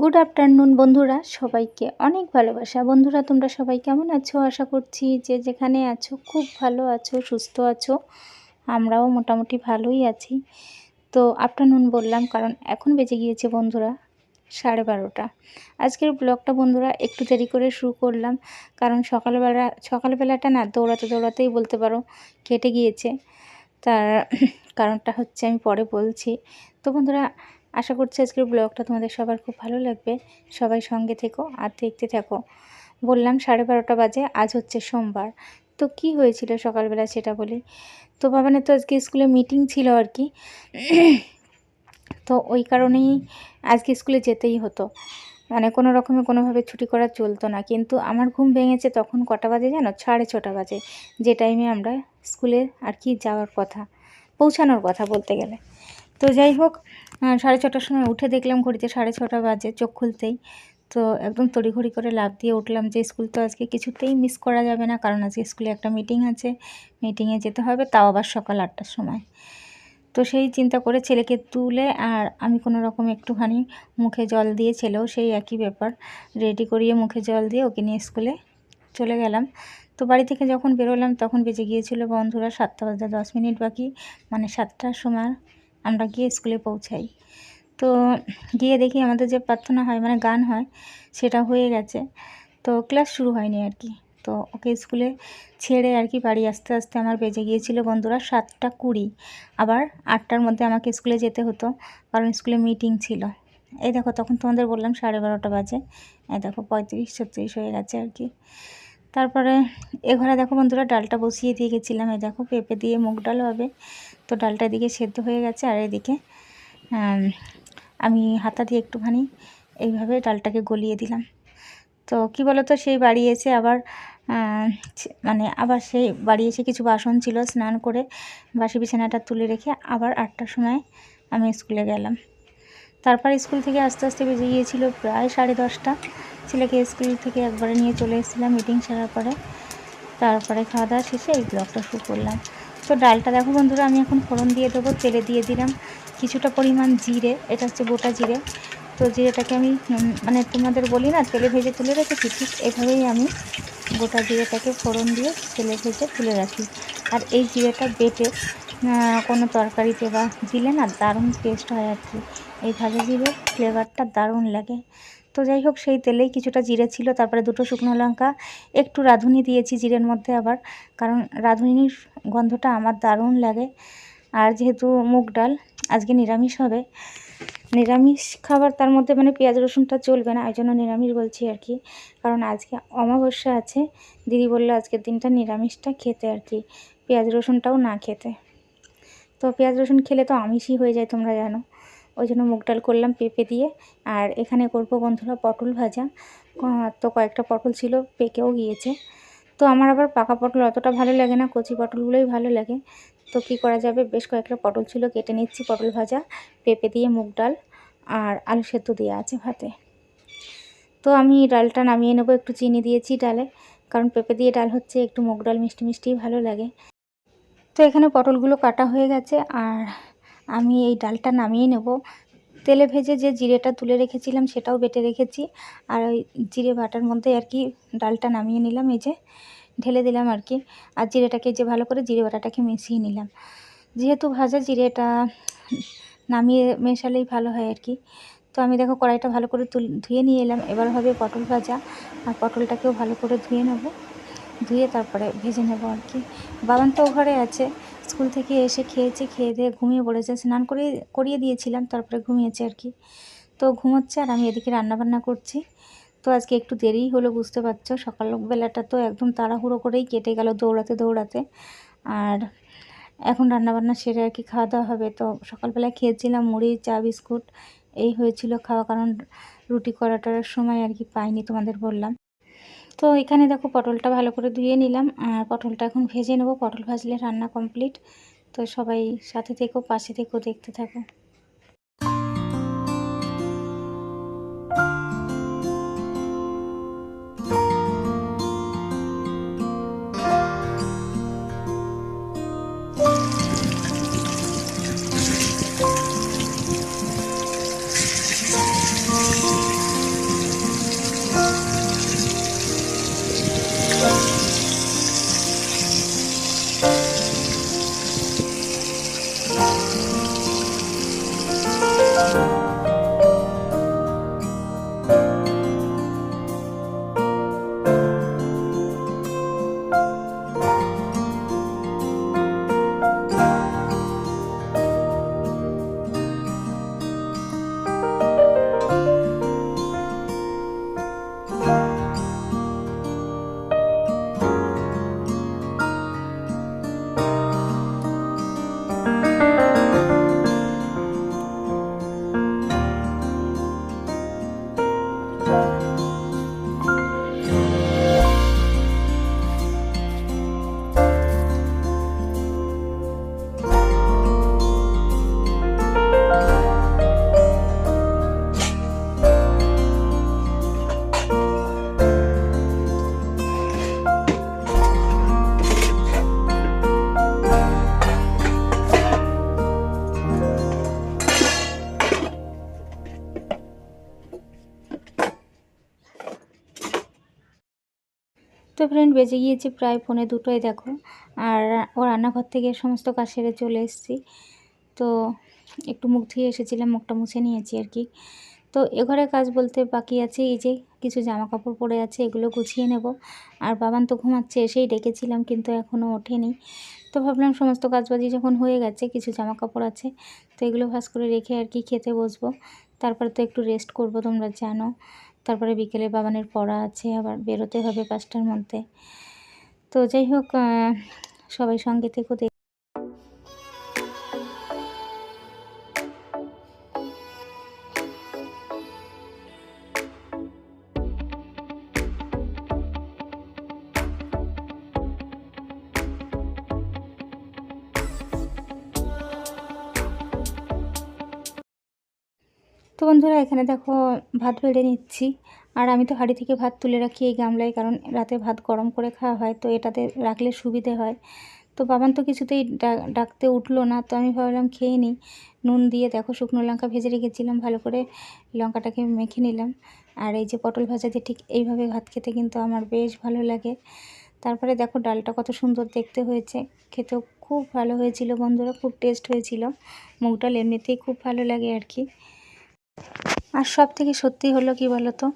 Good afternoon বন্ধুরা। সবাইকে অনেক ভালোবাসা। বন্ধুরা, তোমরা সবাই কেমন আছো? আশা করছি যে যেখানে আছো, খুব ভালো আছো, সুস্থ আছো। আমরাও মোটামুটি ভালোই আছি। তো আফটারনুন বললাম, কারণ এখন বেজে গিয়েছে বন্ধুরা, সাড়ে বারোটা। আজকের ব্লগটা বন্ধুরা, একটু দেরি করে শুরু করলাম, কারণ সকালবেলা, সকালবেলাটা না, দৌড়াতে দৌড়াতেই বলতে পারো, কেটে গিয়েছে। তার কারণটা হচ্ছে আমি পরে বলছি। তো বন্ধুরা আশা করছি আজকের ব্লগটা তোমাদের সবার খুব ভালো লাগবে। সবাই সঙ্গে থেকো আর দেখতে থাকো। বললাম সাড়ে বারোটা বাজে, আজ হচ্ছে সোমবার। তো কি হয়েছিল সকালবেলা সেটা বলি? তো বাবানের তো আজকে স্কুলে মিটিং ছিল আর কি। তো ওই কারণেই আজকে স্কুলে যেতেই হতো। মানে কোনো রকমে কোনোভাবে ছুটি করা চলতো না। কিন্তু আমার ঘুম ভেঙেছে তখন কটা বাজে জানো? সাড়ে ছটা বাজে। যে টাইমে আমরা স্কুলে আর কি যাওয়ার কথা, পৌঁছানোর কথা বলতে গেলে। তো যাই হোক সাড়ে ছটার সময় উঠে দেখলাম ঘড়িতে সাড়ে ছটা বাজে, চোখ খুলতেই। তো একদম তড়িঘড়ি করে লাভ দিয়ে উঠলাম যে, স্কুল তো আজকে কিছুতেই মিস করা যাবে না, কারণ আজকে স্কুলে একটা মিটিং আছে। মিটিংয়ে যেতে হবে, তাও আবার সকাল আটটার সময়। তো সেই চিন্তা করে ছেলেকে তুলে, আর আমি কোনো রকম একটুখানি মুখে জল দিয়ে ছেলেও সেই একই ব্যাপার রেডি করিয়ে মুখে জল দিয়ে ওকে নিয়ে স্কুলে চলে গেলাম। তো বাড়ি থেকে যখন বেরোলাম, তখন বেজে গিয়েছিল বন্ধুরা, সাতটা বাজে দশ মিনিট বাকি মানে সাতটার সময় আমরা গিয়ে স্কুলে পৌঁছাই। তো গিয়ে দেখি আমাদের যে প্রার্থনা হয় মানে গান হয়, সেটা হয়ে গেছে। তো ক্লাস শুরু হয়নি আর কি। তো ওকে স্কুলে ছেড়ে আর কি বাড়ি আসতে আসতে আমার বেজে গিয়েছিল বন্ধুরা সাতটা কুড়ি। আবার আটটার মধ্যে আমাকে স্কুলে যেতে হতো, কারণ স্কুলে মিটিং ছিল। এই দেখো, তখন তোমাদের বললাম সাড়ে বারোটা বাজে। এই দেখো, পঁয়ত্রিশ ছত্রিশ হয়ে গেছে আর কি। তারপরে এ ঘরে দেখো বন্ধুরা ডালটা বসিয়ে দিয়ে গেছিলাম। এই দেখো, পেঁপে দিয়ে মুগ ডাল হবে। তো ডালটা এদিকে সেদ্ধ হয়ে গেছে আর এদিকে আমি হাতা দিয়ে একটুখানি এইভাবে ডালটাকে গলিয়ে দিলাম। তো কি বলতো, সেই বাড়ি এসে আবার মানে আবার সেই বাড়ি এসে কিছু বাসন ছিল স্নান করে বাসি বিছানাটা তুলে রেখে আবার আটটার সময় আমি স্কুলে গেলাম। তারপর স্কুল থেকে আস্তে আস্তে বেজে গিয়েছিল প্রায় সাড়ে দশটা। ছেলেকে স্কুল থেকে একবারে নিয়ে চলে এসেছিলাম মিটিং সারার পরে। তারপরে খাওয়া দাওয়া শেষে এই ব্লগটা শুরু করলাম। তো ডালটা দেখো বন্ধুরা, আমি এখন ফোড়ন দিয়ে দেবো, তেলে দিয়ে দিলাম কিছুটা পরিমাণ জিরে, এটা হচ্ছে গোটা জিরে। তো জিরেটাকে আমি মানে তোমাদের বলি না, তেলে ভেজে তুলে রেখেছি, ঠিক এভাবেই আমি গোটা জিরেটাকে ফোড়ন দিয়ে তেলে ভেজে তুলে রাখি। আর এই জিরেটা বেটে কোনো তরকারিতে বা দিলে না দারুণ টেস্ট হয় আর কি। এই ভাজা জিরে ফ্লেভারটা দারুণ লাগে। তো যাই হোক, সেই তেলেই কিছুটা জিরে ছিল, তারপরে দুটো শুকনো লঙ্কা, একটু রাঁধুনি দিয়েছি জিরের মধ্যে আবার, কারণ রাঁধুনির গন্ধটা আমার দারুণ লাগে। আর যেহেতু মুগ ডাল, আজকে নিরামিষ হবে। নিরামিষ খাবার তার মধ্যে মানে পেঁয়াজ রসুনটা চলবে না, ওই জন্য নিরামিষ বলছি আর কি। কারণ আজকে অমাবস্যা আছে, দিদি বলল আজকের দিনটা নিরামিষটা খেতে আর কি, পেঁয়াজ রসুনটাও না খেতে। তো পেঁয়াজ রসুন খেলে তো আমিষই হয়ে যায়, তোমরা জানো। ওই জন্য মুগ ডাল করলাম পেঁপে দিয়ে। আর এখানে করব বন্ধুরা পটল ভাজা। তো কয়েকটা পটল ছিল, পেকেও গিয়েছে। তো আমার আবার পাকা পটল অতটা ভালো লাগে না, কচি পটলগুলোই ভালো লাগে। তো কি করা যাবে? বেশ কয়েকটা পটল ছিল, কেটে নিচ্ছি পটল ভাজা, পেঁপে দিয়ে মুগ ডাল আর আলু সেদ্ধ দেওয়া আছে ভাতে। তো আমি ডালটা নামিয়ে নেব, একটু চিনি দিয়েছি ডালে, কারণ পেঁপে দিয়ে ডাল হচ্ছে একটু মুগ ডাল মিষ্টি মিষ্টিই ভালো লাগে। তো এখানে পটলগুলো কাটা হয়ে গেছে, আর আমি এই ডালটা নামিয়ে নেব। তেলে ভেজে যে জিরেটা তুলে রেখেছিলাম সেটাও বেটে রেখেছি। আর ওই জিরে বাটার মধ্যে আর কি ডালটা নামিয়ে নিলাম, এই যে ঢেলে দিলাম আর কি। আর জিরেটাকে যে ভালো করে জিরে বাটাটাকে মিশিয়ে নিলাম। যেহেতু ভাজা জিরেটা নামিয়ে মেশালেই ভালো হয় আর কি। তো আমি দেখো কড়াইটা ভালো করে তুল, ধুয়ে নিয়ে এলাম। এবার হবে পটল ভাজা। আর পটলটাকেও ভালো করে ধুয়ে নেব। ধুয়ে তারপরে ভেজে নেব আর কি। বাবান তো ঘরে আছে। স্কুল থেকে এসে খেয়েছে, খেয়ে দিয়ে ঘুমিয়ে পড়েছে। স্নান করে, করিয়ে দিয়েছিলাম, তারপরে ঘুমিয়েছে আর কি। তো ঘুমোচ্ছে আর আমি এদিকে রান্নাবান্না করছি। তো আজকে একটু দেরিই হলো, বুঝতে পারছ? সকালবেলাটা তো একদম তাড়াহুড়ো করেই কেটে গেল দৌড়াতে দৌড়াতে। আর এখন রান্নাবান্না সেরে আর কি খাওয়া দাওয়া হবে। তো সকালবেলায় খেয়েছিলাম মুড়ি, চা, বিস্কুট। এই হয়েছিল খাওয়া, কারণ রুটি করাটার সময় আর কি পাইনি তোমাদের বললাম। তো এখানে দেখো পটলটা ভালো করে ধুয়ে নিলাম। আর পটলটা এখন ভেজে নেব। পটল ভাজলে রান্না কমপ্লিট তো সবাই সাথে থেকো, পাশে থেকো, দেখতে থাকো। ফ্রেন্ড বেজে গিয়েছে প্রায় পৌনে দুটোই দেখো। আর ও রান্নাঘর থেকে সমস্ত কাজ সেরে চলে এসেছি। তো একটু মুখ ধুয়ে এসেছিলাম, মুখটা মুছে নিয়েছি আর কি। তো এ ঘরে কাজ বলতে বাকি আছে, এই যে কিছু জামা কাপড় পরে আছে, এগুলো গুছিয়ে নেব। আর বাবান তো ঘুমাচ্ছে, এসেই ডেকেছিলাম কিন্তু এখনও ওঠেনি। তো ভাবলাম সমস্ত কাজবাজি যখন হয়ে গেছে, কিছু জামা কাপড় আছে, তো এগুলো ভাস করে রেখে আর কি খেতে বসবো। তারপরে তো একটু রেস্ট করব, তোমরা জানো। তারপরে বিকেলে বাবানের পড়া আছে, আবার বেরোতে হবে পাঁচটার মধ্যে। তো যাই হোক সবাই সঙ্গে থেকো বন্ধুরা, এখানে দেখো ভাত বেড়ে নিচ্ছি। আর আমি তো হাঁড়ি থেকে ভাত তুলে রাখি এই গামলায়, কারণ রাতে ভাত গরম করে খাওয়া হয়, তো এটাতে রাখলে সুবিধে হয়। তো বাবান তো কিছুতেই ডাকতে উঠল না, তো আমি ভাবলাম খেয়ে নিই। নুন দিয়ে দেখো শুকনো লঙ্কা ভেজে রেখেছিলাম, ভালো করে লঙ্কাটাকে মেখে নিলাম। আর এই যে পটল ভাজা দিয়ে ঠিক এইভাবে ভাত খেতে কিন্তু আমার বেশ ভালো লাগে। তারপরে দেখো ডালটা কত সুন্দর দেখতে হয়েছে। খেতেও খুব ভালো হয়েছিল বন্ধুরা, খুব টেস্ট হয়েছিল। মুগ ডাল এমনিতেই খুব ভালো লাগে আর কি। আর সব থেকে সত্যি হলো কি বলো তো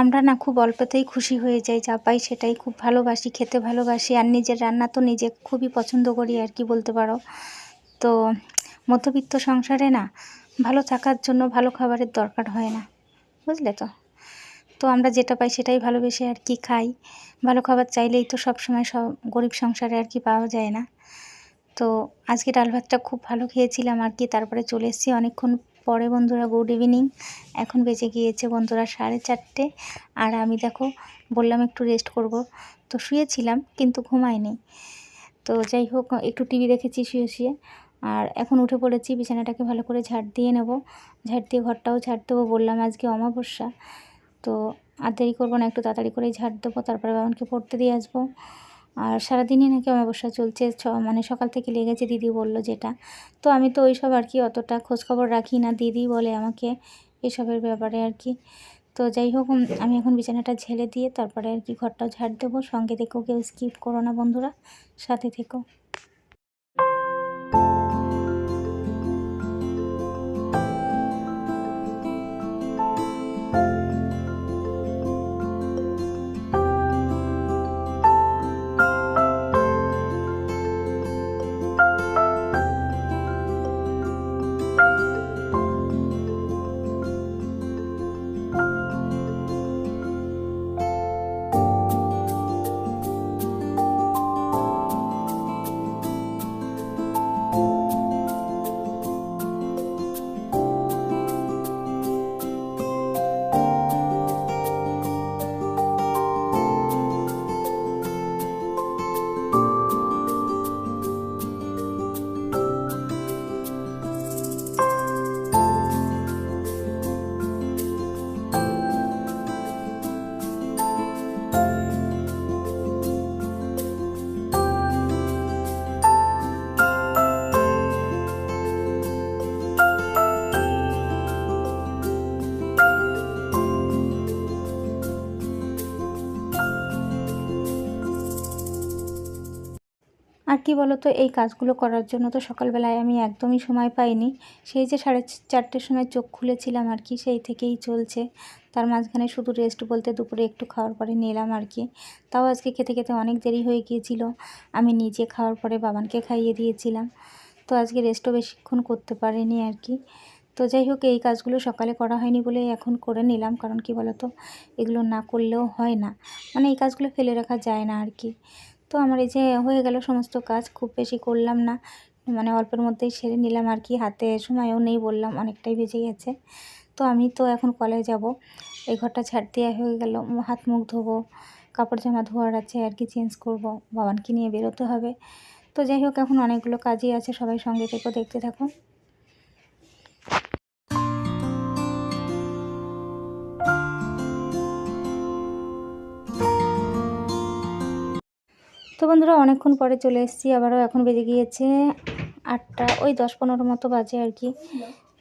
আমরা না খুব অল্পতেই খুশি হয়ে যাই, যা পাই সেটাই খুব ভালোবাসি, খেতে ভালোবাসি, আর নিজের রান্না তো নিজে খুবই পছন্দ করি আর কি বলতে পারো। তো মধ্যবিত্ত সংসারে না ভালো থাকার জন্য ভালো খাবারের দরকার হয় না, বুঝলে তো? তো আমরা যেটা পাই সেটাই ভালোবেসে আর কি খাই। ভালো খাবার চাইলেই তো সব সময় সব গরিব সংসারে আর কি পাওয়া যায় না। তো আজকে ডাল ভাতটা খুব ভালো খেয়েছিলাম আর কি, তারপরে চলে এসেছি অনেকক্ষণ পরে বন্ধুরা গুড ইভিনিং। এখন বেজে গিয়েছে বন্ধুরা সাড়ে চারটে। আর আমি দেখো, বললাম একটু রেস্ট করব। তো শুয়েছিলাম, কিন্তু ঘুমাইনি। তো যাই হোক, একটু টিভি দেখেছি, শুয়ে শুয়ে। আর এখন উঠে পড়েছি, বিছানাটাকে ভালো করে ঝাড় দিয়ে নেব। ঝাড় দিয়ে ঘরটাও ঝাড় দেবো বললাম আজকে অমাবস্যা। তো আর দেরি করব না, একটু তাড়াতাড়ি করেই ঝাড় দেবো। তারপরে বাবানকে পড়তে দিয়ে আসব। আর সারাদিনই নাকি ব্যবসা চলছে মানে সকাল থেকে লেগেছে, দিদি বলল যেটা। তো আমি তো ওইসব আর কি অতটা খোঁজখবর রাখি না, দিদি বলে আমাকে এসবের ব্যাপারে আর কি। তো যাই হোক আমি এখন বিছানাটা ঝেলে দিয়ে তারপরে আর কি ঘরটাও ঝাড় দেবো। সঙ্গে দেখো কেউ স্কিপ করো না বন্ধুরা, সাথে থেকো। কি বলো তো এই কাজগুলো করার জন্য তো সকালবেলায় আমি একদমই সময় পাইনি। সেই যে সাড়ে চারটের সময় চোখ খুলেছিলাম আর কি, সেই থেকেই চলছে। তার মাঝখানে শুধু রেস্ট বলতে দুপুরে একটু খাওয়ার পরে নিলাম আর কি। তাও আজকে খেতে খেতে অনেক দেরি হয়ে গিয়েছিল। আমি নিজে খাওয়ার পরে বাবানকে খাইয়ে দিয়েছিলাম। তো আজকে রেস্টও বেশিক্ষণ করতে পারিনি আর কি। তো যাই হোক, এই কাজগুলো সকালে করা হয়নি বলে এখন করে নিলাম। কারণ কি বলো তো এগুলো না করলেও হয় না। মানে এই কাজগুলো ফেলে রাখা যায় না আর কি। তো আমার এই যে হয়ে গেল সমস্ত কাজ, খুব বেশি করলাম না। মানে অল্পের মধ্যেই সেরে নিলাম আর কি, হাতে সময়ও নেই বললাম, অনেকটাই বেজে গেছে। তো আমি তো এখন কলেজ যাব। এই ঘরটা ছাড় দেওয়া হয়ে গেল, হাত মুখ ধোবো, কাপড় জামা ধোয়ার আছে আর কি, চেঞ্জ করব, বাবানকে নিয়ে বেরোতে হবে। তো যাই হোক, এখন অনেকগুলো কাজই আছে, সবাই সঙ্গে থেকো দেখতে থাকো। তো বন্ধুরা, অনেকক্ষণ পরে চলে এসেছি, আবারও এখন বেজে গিয়েছে আটটা, ওই দশ পনেরো মতো বাজে আর কি।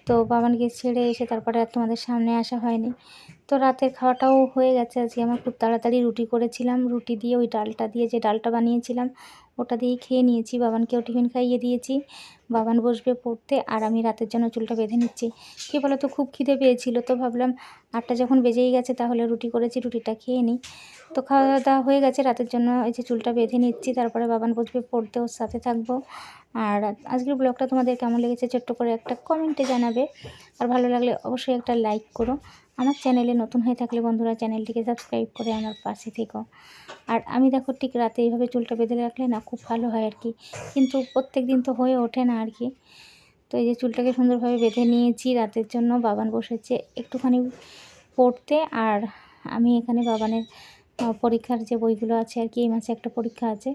তো বাবানকে ছেড়ে এসে তারপরে আর তোমাদের সামনে আসা হয়নি। তো রাতের খাওয়াটাও হয়ে গেছে। আজকে আমার খুব তাড়াতাড়ি রুটি করেছিলাম। রুটি দিয়ে ওই ডালটা দিয়ে যে ডালটা বানিয়েছিলাম, ওটা দিয়েই খেয়ে নিয়েছি। বাবানকেও টিফিন খাইয়ে দিয়েছি। বাবান বসবে পড়তে আর আমি রাতের জন্য চুলটা বেঁধে নিচ্ছি। কী বলো তো খুব খিদে পেয়েছিল তো ভাবলাম আটটা যখন বেজেই গেছে তাহলে রুটি করেছি, রুটিটা খেয়ে নিই। তো খাওয়া দাওয়া হয়ে গেছে, রাতের জন্য এই যে চুলটা বেঁধে নিচ্ছি। তারপরে বাবান বসবে পড়তে, ওর সাথে থাকব। আর আজকের ব্লগটা তোমাদের কেমন লেগেছে, ছোট্ট করে একটা কমেন্টে জানাবে। আর ভালো লাগলে অবশ্যই একটা লাইক করো। আমার চ্যানেলে নতুন হয়ে থাকলে বন্ধুরা চ্যানেলটিকে সাবস্ক্রাইব করে আমার পাশে থেকো। আর আমি দেখো ঠিক রাতে এইভাবে চুলটা বেঁধে রাখলে না খুব ভালো হয় আর কি। কিন্তু প্রত্যেক দিন তো হয়ে ওঠে না আর কি। তো এই যে চুলটাকে সুন্দরভাবে বেঁধে নিয়েছি, রাতের জন্য বাবান বসেছে একটুখানি পড়তে। আর আমি এখানে বাবানের পরীক্ষার যে বইগুলো আছে আর কি, এই মাসে একটা পরীক্ষা আছে,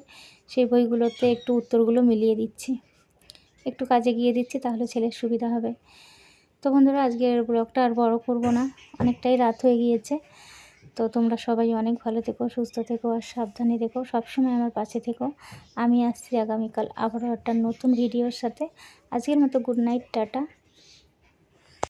সেই বইগুলোতে একটু উত্তরগুলো মিলিয়ে দিচ্ছি। একটু কাজে গিয়ে দিচ্ছি, তাহলে ছেলের সুবিধা হবে। তো বন্ধুরা, আজকের ব্লগটা আর বড় করব না। অনেকটাই রাত হয়ে গিয়েছে। তো তোমরা সবাই অনেক ভালো থেকো, সুস্থ থেকো আর সাবধানে থেকো। সবসময় আমার পাশে থেকো। আমি আসছি আগামীকাল আবারও একটা নতুন ভিডিওর সাথে। আজকের মতো গুড নাইট, টাটা।